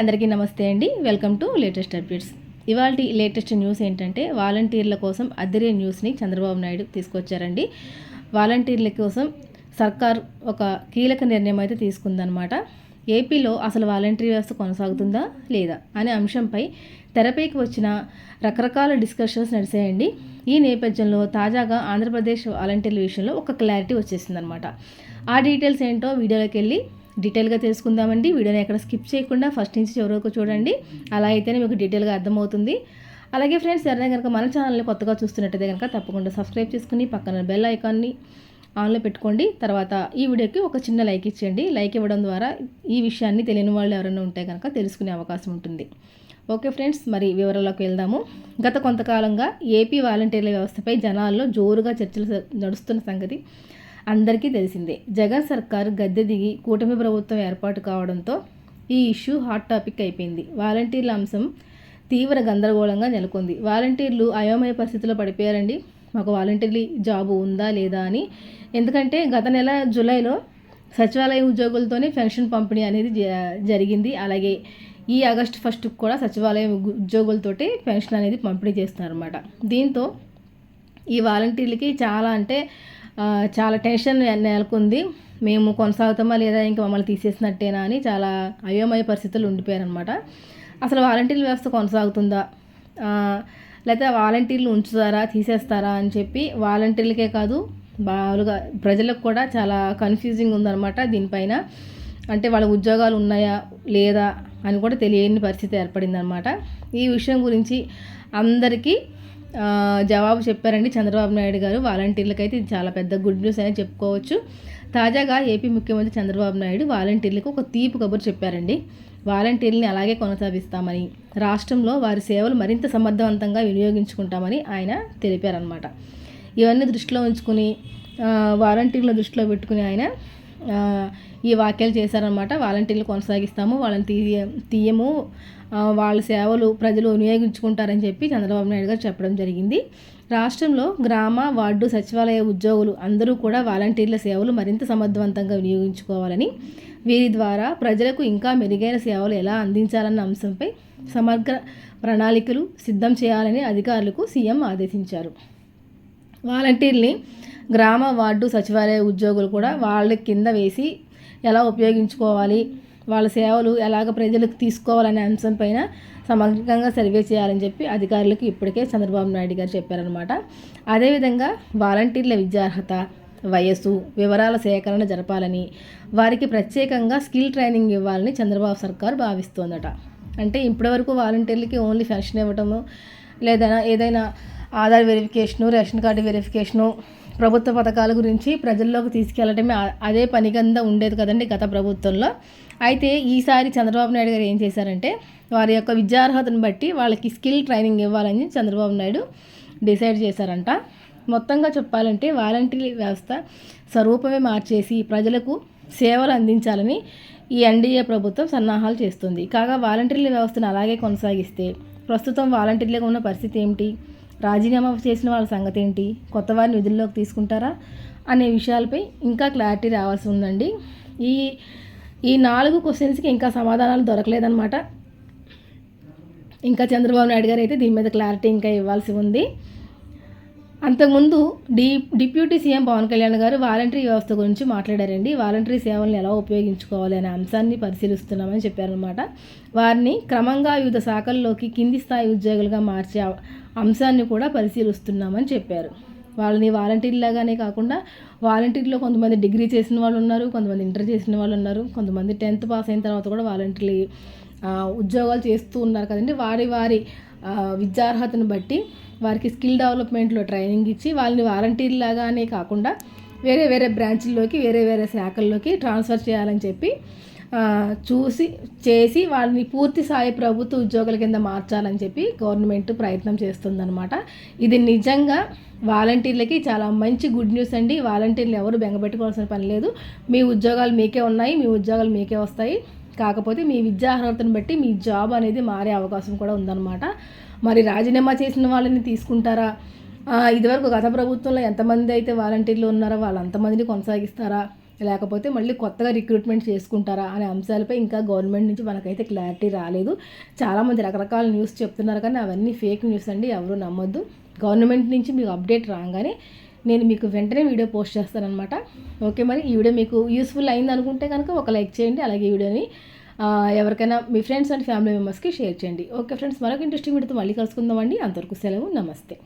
అందరికీ నమస్తే అండి. Welcome to latest updates. ఇవాళ లేటెస్ట్ న్యూస్ ఏంటంటే వాలంటీర్ల కోసం అద్దెరే న్యూస్ని చంద్రబాబు నాయుడు తీసుకొచ్చారండి. వాలంటీర్ల కోసం సర్కార్ ఒక కీలక నిర్ణయం అయితే తీసుకుందనమాట ఏపీలో అసలు వాలంటీర్ వ్యవస్థ కొనసాగుతుందా లేదా అనే అంశంపై తెరపైకి వచ్చిన రకరకాల డిస్కషన్స్ నడిచాయండి. ఈ నేపథ్యంలో తాజాగా ఆంధ్రప్రదేశ్ వాలంటీర్ల విషయంలో ఒక క్లారిటీ వచ్చేసిందనమాట ఆ డీటెయిల్స్ ఏంటో వీడియోలోకి వెళ్ళి డీటెయిల్గా తెలుసుకుందామండి. వీడియోని ఎక్కడ స్కిప్ చేయకుండా ఫస్ట్ నుంచి చివరి వరకు చూడండి. అలా అయితేనే మీకు డీటెయిల్గా అర్థమవుతుంది. అలాగే ఫ్రెండ్స్ ఎవరైనా కనుక మన ఛానల్ని కొత్తగా చూస్తున్నట్టయితే కనుక తప్పకుండా సబ్స్క్రైబ్ చేసుకుని పక్కన బెల్ ఐకాన్ని ఆన్లో పెట్టుకోండి. తర్వాత ఈ వీడియోకి ఒక చిన్న లైక్ ఇచ్చేయండి. లైక్ ఇవ్వడం ద్వారా ఈ విషయాన్ని తెలియని వాళ్ళు ఎవరైనా ఉంటే కనుక తెలుసుకునే అవకాశం ఉంటుంది. ఓకే ఫ్రెండ్స్ మరి వివరాల్లోకి వెళ్దాము. గత కొంతకాలంగా ఏపీ వాలంటీర్ల వ్యవస్థపై జనాల్లో జోరుగా చర్చలు నడుస్తున్న సంగతి అందరికీ తెలిసిందే. జగన్ సర్కార్ గద్దె దిగి కూటమి ప్రభుత్వం ఏర్పాటు కావడంతో ఈ ఇష్యూ హాట్ టాపిక్ అయిపోయింది. వాలంటీర్ల అంశం తీవ్ర గందరగోళంగా నెలకొంది. వాలంటీర్లు అయోమయ పరిస్థితిలో పడిపోయారండి. మాకు వాలంటీర్లీ జాబు ఉందా లేదా అని. ఎందుకంటే గత నెల జూలైలో సచివాలయ ఉద్యోగులతోనే పెన్షన్ పంపిణీ అనేది జరిగింది. అలాగే ఈ ఆగస్టు ఫస్ట్ కూడా సచివాలయం ఉద్యోగులతోటి పెన్షన్ అనేది పంపిణీ చేస్తున్నారన్నమాట దీంతో ఈ వాలంటీర్లకి చాలా అంటే చాలా టెన్షన్ నెలకొంది. మేము కొనసాగుతామా లేదా ఇంకా మమ్మల్ని తీసేసినట్టేనా అని చాలా అయోమయ పరిస్థితులు ఉండిపోయారనమాట అసలు వాలంటీర్ల వ్యవస్థ కొనసాగుతుందా? లేకపోతే వాలంటీర్లు ఉంచుతారా తీసేస్తారా అని చెప్పి వాలంటీర్లకే కాదు బాగా ప్రజలకు కూడా చాలా కన్ఫ్యూజింగ్ ఉందన్నమాట దీనిపైన. అంటే వాళ్ళ ఉద్యోగాలు ఉన్నాయా లేదా అని కూడా తెలియని పరిస్థితి ఏర్పడిందనమాట ఈ విషయం గురించి అందరికీ జవాబు చెప్పారండి చంద్రబాబు నాయుడు గారు. వాలంటీర్లకైతే ఇది చాలా పెద్ద గుడ్ న్యూస్ అని చెప్పుకోవచ్చు. తాజాగా ఏపీ ముఖ్యమంత్రి చంద్రబాబు నాయుడు వాలంటీర్లకు ఒక తీపు కబురు చెప్పారండి. వాలంటీర్లని అలాగే కొనసాగిస్తామని రాష్ట్రంలో వారి సేవలు మరింత సమర్థవంతంగా వినియోగించుకుంటామని ఆయన తెలిపారనమాట ఇవన్నీ దృష్టిలో ఉంచుకుని వాలంటీర్ల దృష్టిలో పెట్టుకుని ఆయన ఈ వ్యాఖ్యలు చేశారనమాట వాలంటీర్లు కొనసాగిస్తాము వాళ్ళని తీయ తీయము. వాళ్ళ సేవలు ప్రజలు వినియోగించుకుంటారని చెప్పి చంద్రబాబు నాయుడు గారు చెప్పడం జరిగింది. రాష్ట్రంలో గ్రామ వార్డు సచివాలయ ఉద్యోగులు అందరూ కూడా వాలంటీర్ల సేవలు మరింత సమర్థవంతంగా వినియోగించుకోవాలని వీరి ద్వారా ప్రజలకు ఇంకా మెరుగైన సేవలు ఎలా అందించాలన్న అంశంపై సమగ్ర ప్రణాళికలు సిద్ధం చేయాలని అధికారులకు సీఎం ఆదేశించారు. వాలంటీర్ని గ్రామ వార్డు సచివాలయ ఉద్యోగులు కూడా వాళ్ళ కింద వేసి ఎలా ఉపయోగించుకోవాలి వాళ్ళ సేవలు ఎలాగ ప్రజలకు తీసుకోవాలనే అంశం పైన సమగ్రంగా సర్వే చేయాలని చెప్పి అధికారులకు ఇప్పటికే చంద్రబాబు నాయుడు గారు చెప్పారనమాట అదేవిధంగా వాలంటీర్ల విద్యార్హత వయస్సు వివరాల సేకరణ జరపాలని వారికి ప్రత్యేకంగా స్కిల్ ట్రైనింగ్ ఇవ్వాలని చంద్రబాబు సర్కార్ భావిస్తోందట. అంటే ఇప్పటివరకు వాలంటీర్లకి ఓన్లీ పెన్షన్ ఇవ్వటము లేదా ఏదైనా Aadhaar verification ration card verification ప్రభుత్వ పథకాల గురించి ప్రజల్లోకి తీసుకెళ్ళడమే అదే పని కింద ఉండేది కదండి గత ప్రభుత్వంలో. అయితే ఈసారి చంద్రబాబు నాయుడు గారు ఏం చేశారంటే వారి యొక్క విద్యార్హతను బట్టి వాళ్ళకి స్కిల్ ట్రైనింగ్ ఇవ్వాలని చంద్రబాబు నాయుడు డిసైడ్ చేశారంట. మొత్తంగా చెప్పాలంటే వాలంటీర్ వ్యవస్థ స్వరూపమే మార్చేసి ప్రజలకు సేవలు అందించాలని ఈ ఎన్డీఏ ప్రభుత్వం సన్నాహాలు చేస్తుంది. కాగా వాలంటీర్ల వ్యవస్థను అలాగే కొనసాగిస్తే ప్రస్తుతం వాలంటీర్లుగా ఉన్న పరిస్థితి ఏమిటి? రాజీనామా చేసిన వాళ్ళ సంగతి ఏంటి కొత్త వారిని విధుల్లోకి తీసుకుంటారా? అనే విషయాలపై ఇంకా క్లారిటీ రావాల్సి ఉందండి. ఈ ఈ నాలుగు క్వశ్చన్స్కి ఇంకా సమాధానాలు దొరకలేదన్నమాట. ఇంకా చంద్రబాబు నాయుడు గారు అయితే దీని మీద క్లారిటీ ఇంకా ఇవ్వాల్సి ఉంది. అంతకుముందు D deputy CM Pawan Kalyan garu voluntary వ్యవస్థ గురించి మాట్లాడారండి. వాలంటరీ సేవలను ఎలా ఉపయోగించుకోవాలి అనే అంశాన్ని పరిశీలిస్తున్నామని చెప్పారనమాట వారిని క్రమంగా వివిధ శాఖల్లోకి కింది స్థాయి ఉద్యోగులుగా మార్చే అంశాన్ని కూడా పరిశీలిస్తున్నామని చెప్పారు. వాళ్ళని వాలంటీర్లాగానే కాకుండా వాలంటీర్లో కొంతమంది డిగ్రీ చేసిన వాళ్ళు ఉన్నారు కొంతమంది ఇంటర్ చేసిన వాళ్ళు ఉన్నారు కొంతమంది టెన్త్ పాస్ అయిన తర్వాత కూడా వాలంటీర్లు ఉద్యోగాలు చేస్తూ ఉన్నారు కదండి. వారి వారి విద్యార్హతను బట్టి వారికి స్కిల్ డెవలప్మెంట్లో ట్రైనింగ్ ఇచ్చి వాళ్ళని వాలంటీర్ లాగానే కాకుండా వేరే వేరే బ్రాంచ్ల్లోకి వేరే వేరే శాఖల్లోకి ట్రాన్స్ఫర్ చేయాలని చెప్పి చూసి చేసి వాళ్ళని పూర్తి స్థాయి ప్రభుత్వ ఉద్యోగుల కింద మార్చాలని చెప్పి గవర్నమెంట్ ప్రయత్నం చేస్తుందన్నమాట. ఇది నిజంగా వాలంటీర్లకి చాలా మంచి గుడ్ న్యూస్ అండి. వాలంటీర్లు ఎవరు బెంగపెట్టుకోవాల్సిన పని లేదు. మీ ఉద్యోగాలు మీకే ఉన్నాయి మీ ఉద్యోగాలు మీకే వస్తాయి. కాకపోతే మీ విద్యా అర్హతను బట్టి మీ జాబ్ అనేది మారే అవకాశం కూడా ఉందన్నమాట. మరి రాజీనామా చేసిన వాళ్ళని తీసుకుంటారా? ఇదివరకు గత ప్రభుత్వంలో ఎంతమంది అయితే వాలంటీర్లు ఉన్నారో వాళ్ళంతమందిని కొనసాగిస్తారా? లేకపోతే మళ్ళీ కొత్తగా రిక్రూట్మెంట్ చేసుకుంటారా అనే అంశాలపై ఇంకా గవర్నమెంట్ నుంచి మనకైతే క్లారిటీ రాలేదు. చాలామంది రకరకాల న్యూస్ చెప్తున్నారు కానీ అవన్నీ ఫేక్ న్యూస్ అండి ఎవరు నమ్మొద్దు. గవర్నమెంట్ నుంచి మీకు అప్డేట్ రాగానే నేను మీకు వెంటనే వీడియో పోస్ట్ చేస్తానమాట ఓకే మరి ఈ వీడియో మీకు యూస్ఫుల్ అయింది అనుకుంటే కనుక ఒక లైక్ చేయండి అలాగే ఈ వీడియోని ఎవరికైనా మీ ఫ్రెండ్స్ అండ్ ఫ్యామిలీ మెంబర్స్కి షేర్ చేయండి. ఓకే ఫ్రెండ్స్ మరొక ఇంట్రెస్టింగ్ వీడియోతో మళ్ళీ కలుసుకుందామండి. అంతవరకు సెలవు నమస్తే.